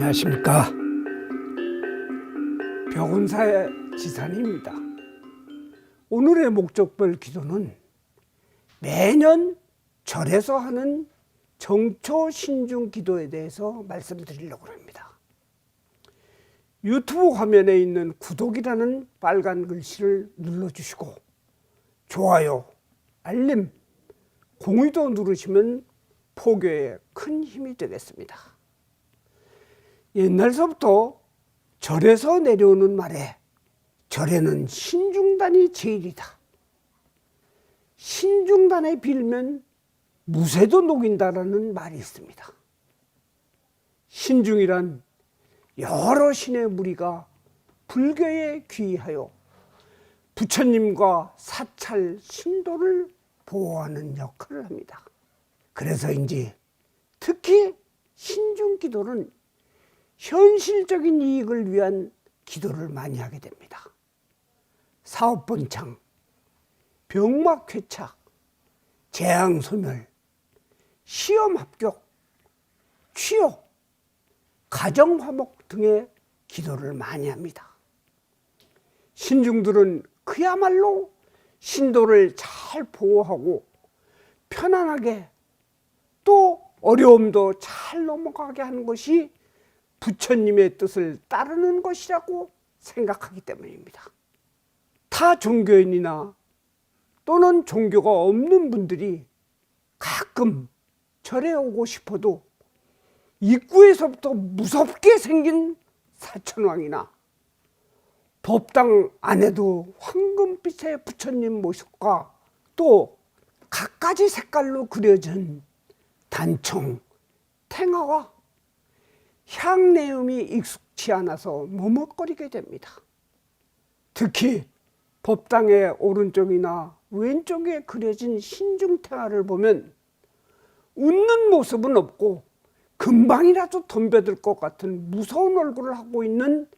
안녕하십니까. 벽운사의 지산입니다. 오늘의 목적별 기도는 매년 절에서 하는 정초 신중 기도에 대해서 말씀드리려고 합니다. 유튜브 화면에 있는 구독이라는 빨간 글씨를 눌러주시고 좋아요, 알림, 공유도 누르시면 포교에 큰 힘이 되겠습니다. 옛날서부터 절에서 내려오는 말에 절에는 신중단이 제일이다. 신중단에 빌면 무쇠도 녹인다라는 말이 있습니다. 신중이란 여러 신의 무리가 불교에 귀하여 부처님과 사찰 신도를 보호하는 역할을 합니다. 그래서인지 특히 신중 기도는 현실적인 이익을 위한 기도를 많이 하게 됩니다. 사업 번창, 병막 쾌착, 재앙 소멸, 시험 합격, 취업, 가정 화목 등의 기도를 많이 합니다. 신중들은 그야말로 신도를 잘 보호하고 편안하게 또 어려움도 잘 넘어가게 하는 것이 부처님의 뜻을 따르는 것이라고 생각하기 때문입니다. 타 종교인이나 또는 종교가 없는 분들이 가끔 절에 오고 싶어도 입구에서부터 무섭게 생긴 사천왕이나 법당 안에도 황금빛의 부처님 모습과 또 갖가지 색깔로 그려진 단청, 탱화와 향내음이 익숙치 않아서 머뭇거리게 됩니다. 특히 법당의 오른쪽이나 왼쪽에 그려진 신중탱화를 보면 웃는 모습은 없고 금방이라도 덤벼들 것 같은 무서운 얼굴을 하고 있는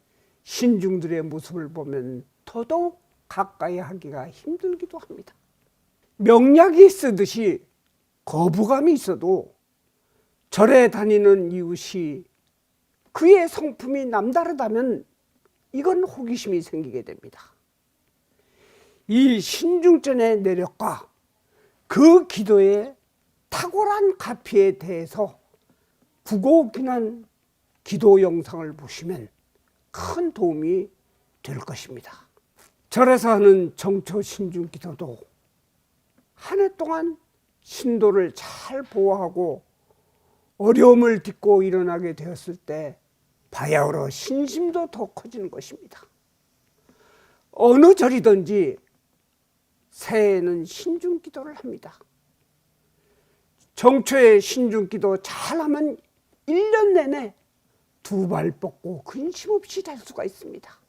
신중들의 모습을 보면 더더욱 가까이 하기가 힘들기도 합니다. 명약이 쓰듯이 거부감이 있어도 절에 다니는 이웃이 그의 성품이 남다르다면 이건 호기심이 생기게 됩니다. 이 신중전의 내력과 그 기도의 탁월한 가피에 대해서 구곡기난 기도 영상을 보시면 큰 도움이 될 것입니다. 절에서 하는 정초 신중 기도도 한 해 동안 신도를 잘 보호하고 어려움을 딛고 일어나게 되었을 때 바야흐로 신심도 더 커지는 것입니다. 어느 절이든지 새해에는 신중 기도를 합니다. 정초에 신중 기도 잘하면 1년 내내 두 발 뻗고 근심 없이 잘 수가 있습니다.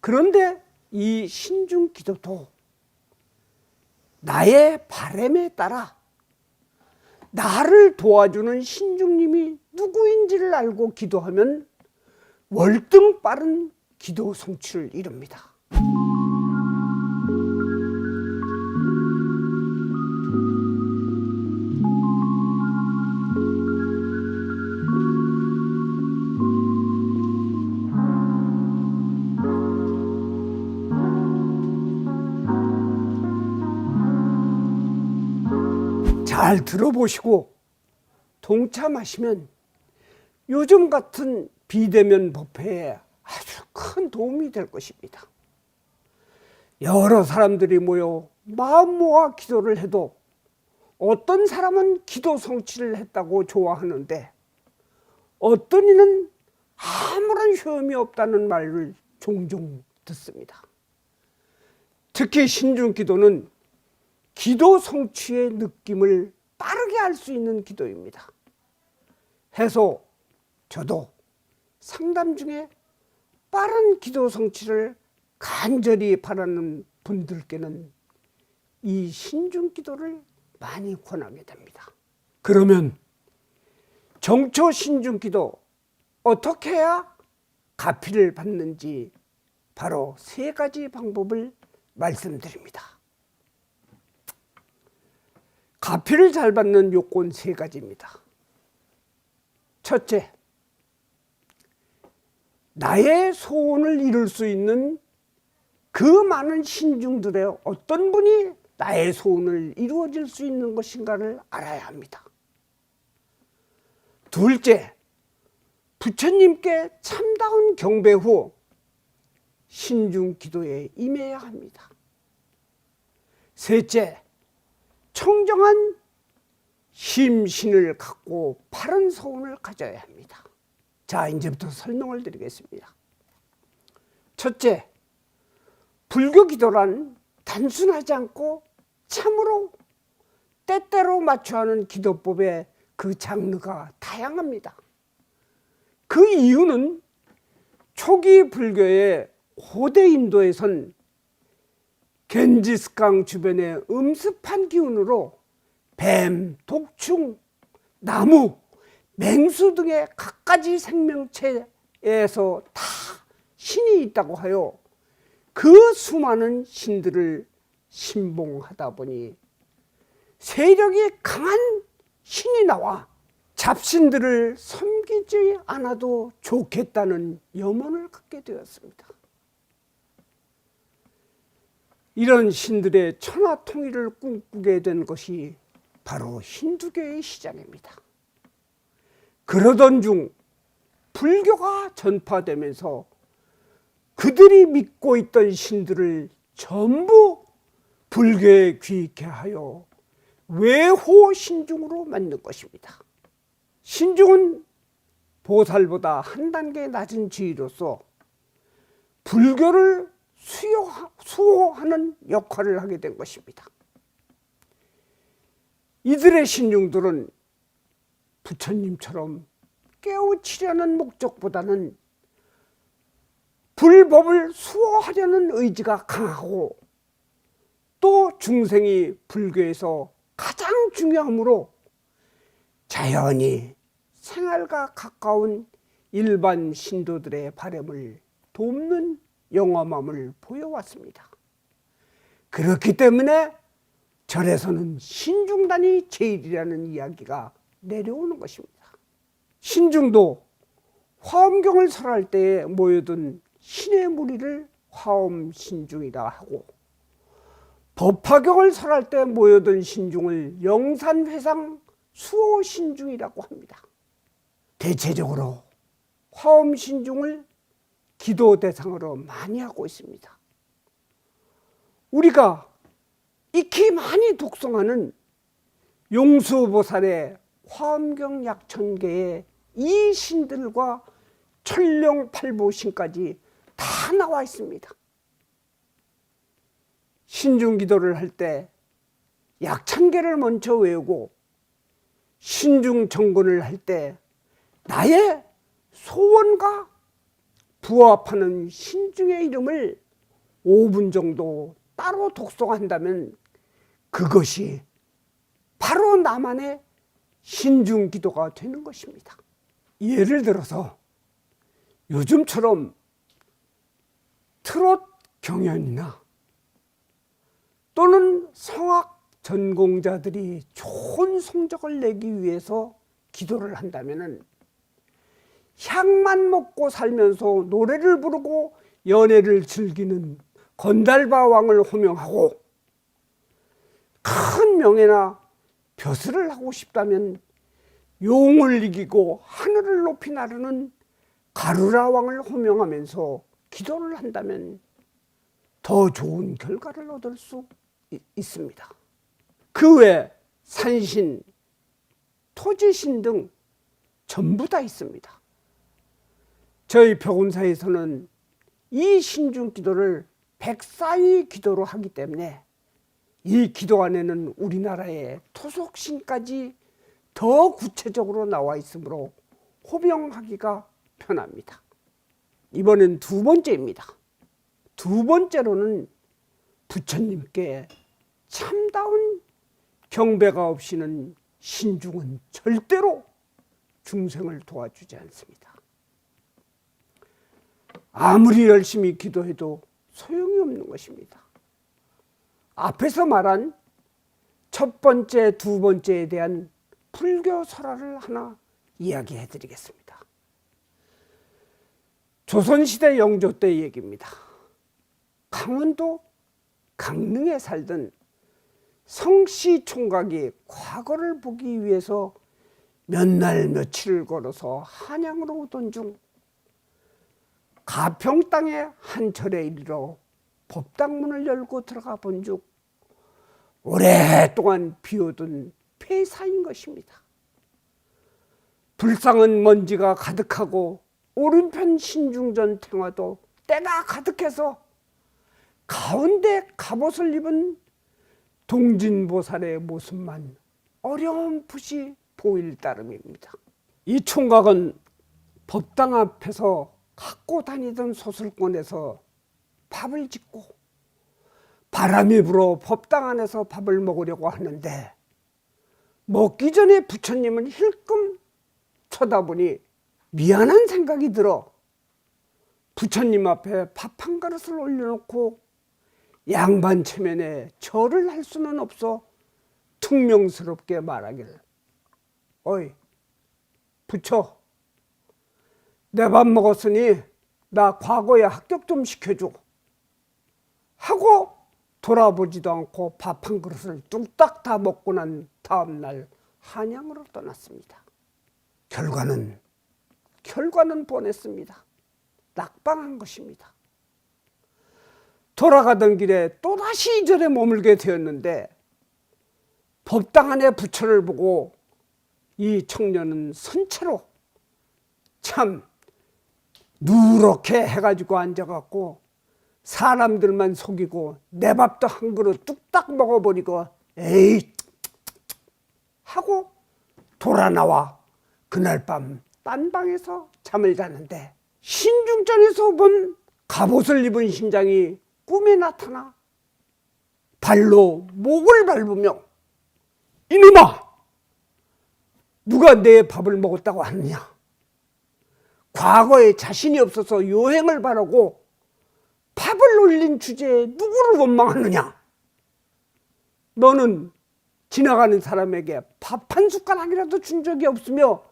그런데 이 신중 기도도 나의 바램에 따라 나를 도와주는 신중님이 누구인지를 알고 기도하면 월등 빠른 기도 성취를 이룹니다. 잘 들어보시고 동참하시면 요즘 같은 비대면 법회에 아주 큰 도움이 될 것입니다. 여러 사람들이 모여 마음 모아 기도를 해도 어떤 사람은 기도 성취를 했다고 좋아하는데 어떤 이는 아무런 효험이 없다는 말을 종종 듣습니다. 특히 신중 기도는 기도 성취의 느낌을 빠르게 알수 있는 기도입니다. 해서 저도 상담 중에 빠른 기도 성취를 간절히 바라는 분들께는 이 신중 기도를 많이 권하게 됩니다. 그러면 정초 신중 기도 어떻게 해야 가피를 받는지 바로 세 가지 방법을 말씀드립니다. 가피를 잘 받는 요건 세 가지입니다. 첫째, 나의 소원을 이룰 수 있는 그 많은 신중들의 어떤 분이 나의 소원을 이루어질 수 있는 것인가를 알아야 합니다. 둘째, 부처님께 참다운 경배 후 신중 기도에 임해야 합니다. 셋째, 청정한 심신을 갖고 바른 소원을 가져야 합니다. 자, 이제부터 설명을 드리겠습니다. 첫째, 불교 기도란 단순하지 않고 참으로 때때로 맞춰 하는 기도법의 그 장르가 다양합니다. 그 이유는 초기 불교의 고대 인도에선 겐지스강 주변의 음습한 기운으로 뱀, 독충, 나무, 맹수 등의 갖가지 생명체에서 다 신이 있다고 하여 그 수많은 신들을 신봉하다 보니 세력이 강한 신이 나와 잡신들을 섬기지 않아도 좋겠다는 염원을 갖게 되었습니다. 이런 신들의 천하 통일을 꿈꾸게 된 것이 바로 힌두교의 시작입니다. 그러던 중 불교가 전파되면서 그들이 믿고 있던 신들을 전부 불교에 귀익해 하여 외호 신중으로 만든 것입니다. 신중은 보살보다 한 단계 낮은 지위로서 불교를 수요, 수호하는 역할을 하게 된 것입니다. 이들의 신중들은 부처님처럼 깨우치려는 목적보다는 불법을 수호하려는 의지가 강하고 또 중생이 불교에서 가장 중요하므로 자연히 생활과 가까운 일반 신도들의 바램을 돕는 영험함을 보여왔습니다. 그렇기 때문에 절에서는 신중단이 제일이라는 이야기가 내려오는 것입니다. 신중도 화엄경을 설할 때에 모여든 신의 무리를 화엄신중이라 하고 법화경을 설할 때 모여든 신중을 영산회상 수호신중이라고 합니다. 대체적으로 화엄신중을 기도 대상으로 많이 하고 있습니다. 우리가 익히 많이 독송하는 용수보살의 화엄경 약천계의 이 신들과 천령팔보신까지 다 나와 있습니다. 신중 기도를 할 때 약천계를 먼저 외우고 신중 정근을 할 때 나의 소원과 부합하는 신중의 이름을 5분 정도 따로 독송한다면 그것이 바로 나만의 신중 기도가 되는 것입니다. 예를 들어서 요즘처럼 트롯 경연이나 또는 성악 전공자들이 좋은 성적을 내기 위해서 기도를 한다면은 향만 먹고 살면서 노래를 부르고 연애를 즐기는 건달바 왕을 호명하고 큰 명예나 벼슬을 하고 싶다면 용을 이기고 하늘을 높이 나르는 가루라 왕을 호명하면서 기도를 한다면 더 좋은 결과를 얻을 수 있습니다. 그 외 산신, 토지신 등 전부 다 있습니다. 저희 벽운사에서는 이 신중 기도를 백사위 기도로 하기 때문에 이 기도 안에는 우리나라의 토속신까지 더 구체적으로 나와 있으므로 호명하기가 편합니다. 이번엔 두 번째입니다. 두 번째로는 부처님께 참다운 경배가 없이는 신중은 절대로 중생을 도와주지 않습니다. 아무리 열심히 기도해도 소용이 없는 것입니다. 앞에서 말한 첫 번째, 두 번째에 대한 불교 설화를 하나 이야기해 드리겠습니다. 조선시대 영조 때 얘기입니다. 강원도 강릉에 살던 성씨 총각이 과거를 보기 위해서 몇 날 며칠을 걸어서 한양으로 오던 중 가평 땅의 한 절에 이르러 법당문을 열고 들어가 본중 오랫동안 비오던 폐사인 것입니다. 불상은 먼지가 가득하고 오른편 신중전 탱화도 때가 가득해서 가운데 갑옷을 입은 동진보살의 모습만 어렴풋이 보일 따름입니다. 이 총각은 법당 앞에서 갖고 다니던 소술권에서 밥을 짓고 바람이 불어 법당 안에서 밥을 먹으려고 하는데 먹기 전에 부처님을 힐끔 쳐다보니 미안한 생각이 들어 부처님 앞에 밥 한 그릇을 올려놓고 양반 체면에 절을 할 수는 없어 퉁명스럽게 말하기를 어이 부처 내 밥 먹었으니 나 과거에 합격 좀 시켜줘 하고 돌아보지도 않고 밥 한 그릇을 뚝딱 다 먹고 난 다음날 한양으로 떠났습니다. 결과는 결과는 뻔했습니다. 낙방한 것입니다. 돌아가던 길에 또다시 이 절에 머물게 되었는데 법당 안에 부처를 보고 이 청년은 선체로 참 누렇게 해가지고 앉아갖고 사람들만 속이고 내 밥도 한 그릇 뚝딱 먹어버리고 에이 하고 돌아 나와. 그날 밤 딴 방에서 잠을 자는데 신중전에서 본 갑옷을 입은 신장이 꿈에 나타나 발로 목을 밟으며 이놈아! 누가 내 밥을 먹었다고 하느냐 과거에 자신이 없어서 요행을 바라고 밥을 올린 주제에 누구를 원망하느냐 너는 지나가는 사람에게 밥 한 숟가락이라도 준 적이 없으며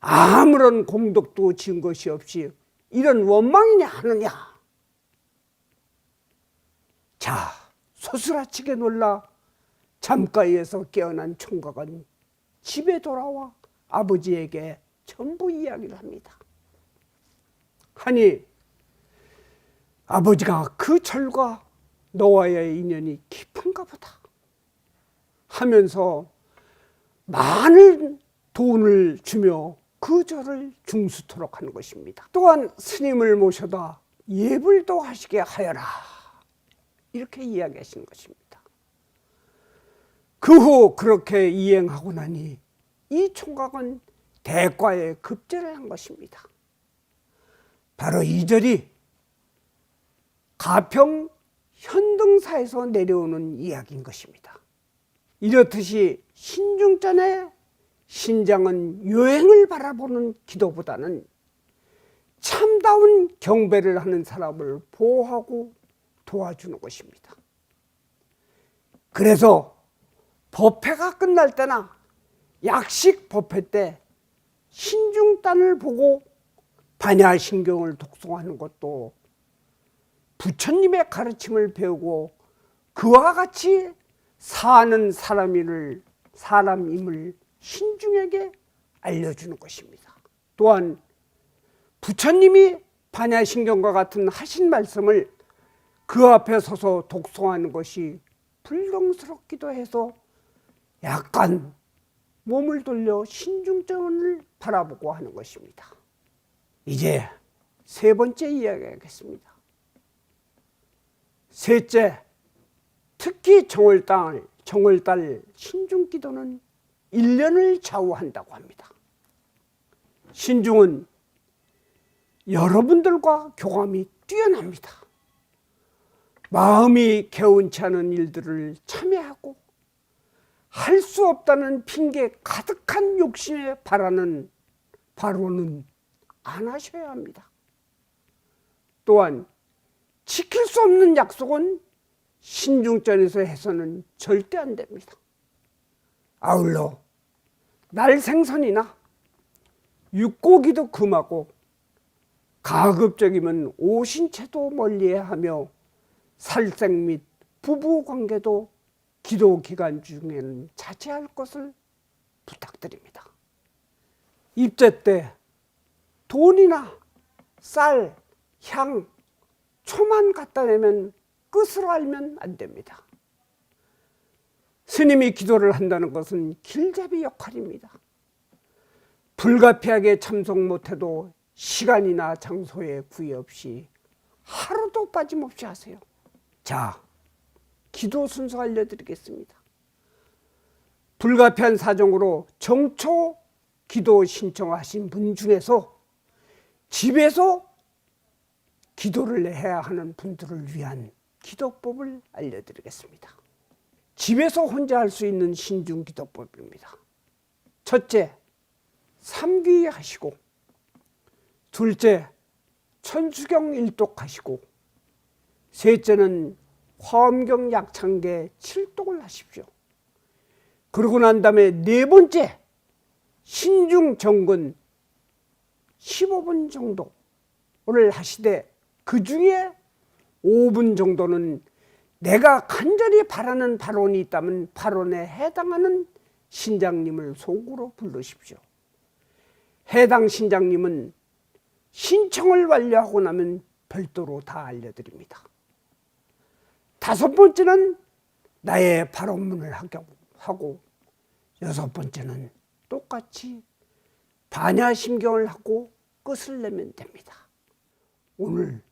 아무런 공덕도 지은 것이 없이 이런 원망이냐 하느냐 자 소스라치게 놀라 잠가위에서 깨어난 총각은 집에 돌아와 아버지에게 전부 이야기를 합니다. 하니 아버지가 그 절과 너와의 인연이 깊은가 보다 하면서 많은 돈을 주며 그 절을 중수토록 하는 것입니다. 또한 스님을 모셔다 예불도 하시게 하여라 이렇게 이야기하시는 것입니다. 그 후 그렇게 이행하고 나니 이 총각은 대과에 급제를 한 것입니다. 바로 이 절이 가평 현등사에서 내려오는 이야기인 것입니다. 이렇듯이 신중전에 신장은 요행을 바라보는 기도보다는 참다운 경배를 하는 사람을 보호하고 도와주는 것입니다. 그래서 법회가 끝날 때나 약식 법회 때 신중단을 보고 반야신경을 독송하는 것도 부처님의 가르침을 배우고 그와 같이 사는 사람임을 사람임을 신중에게 알려주는 것입니다. 또한 부처님이 반야신경과 같은 하신 말씀을 그 앞에 서서 독송하는 것이 불경스럽기도 해서 약간 몸을 돌려 신중전을 바라보고 하는 것입니다. 이제 세 번째 이야기하겠습니다. 셋째, 특히 정월달, 정월달 신중기도는 1년을 좌우한다고 합니다. 신중은 여러분들과 교감이 뛰어납니다. 마음이 개운치 않은 일들을 참여하고 할 수 없다는 핑계 가득한 욕심에 바라는 바로는 안 하셔야 합니다. 또한 지킬 수 없는 약속은 신중전에서 해서는 절대 안 됩니다. 아울러 날 생선이나 육고기도 금하고 가급적이면 오신채도 멀리하며 살생 및 부부 관계도 기도 기간 중에는 자제할 것을 부탁드립니다. 입제 때 돈이나 쌀, 향, 초만 갖다 내면 끝으로 알면 안 됩니다. 스님이 기도를 한다는 것은 길잡이 역할입니다. 불가피하게 참석 못해도 시간이나 장소에 구애 없이 하루도 빠짐없이 하세요. 자, 기도 순서 알려드리겠습니다. 불가피한 사정으로 정초 기도 신청하신 분 중에서 집에서 기도를 해야 하는 분들을 위한 기도법을 알려드리겠습니다. 집에서 혼자 할 수 있는 신중 기도법입니다. 첫째, 삼귀 하시고, 둘째, 천수경 일독하시고, 셋째는 화엄경 약창계 칠독을 하십시오. 그러고 난 다음에 네 번째, 신중 정근 15분 정도를 하시되 그 중에 5분 정도는 내가 간절히 바라는 발언이 있다면 발언에 해당하는 신장님을 속으로 부르십시오. 해당 신장님은 신청을 완료하고 나면 별도로 다 알려드립니다. 다섯 번째는 나의 발언문을 하고 여섯 번째는 똑같이 반야심경을 하고 끝을 내면 됩니다. 오늘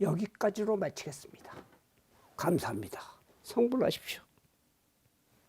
여기까지로 마치겠습니다. 감사합니다. 성불하십시오.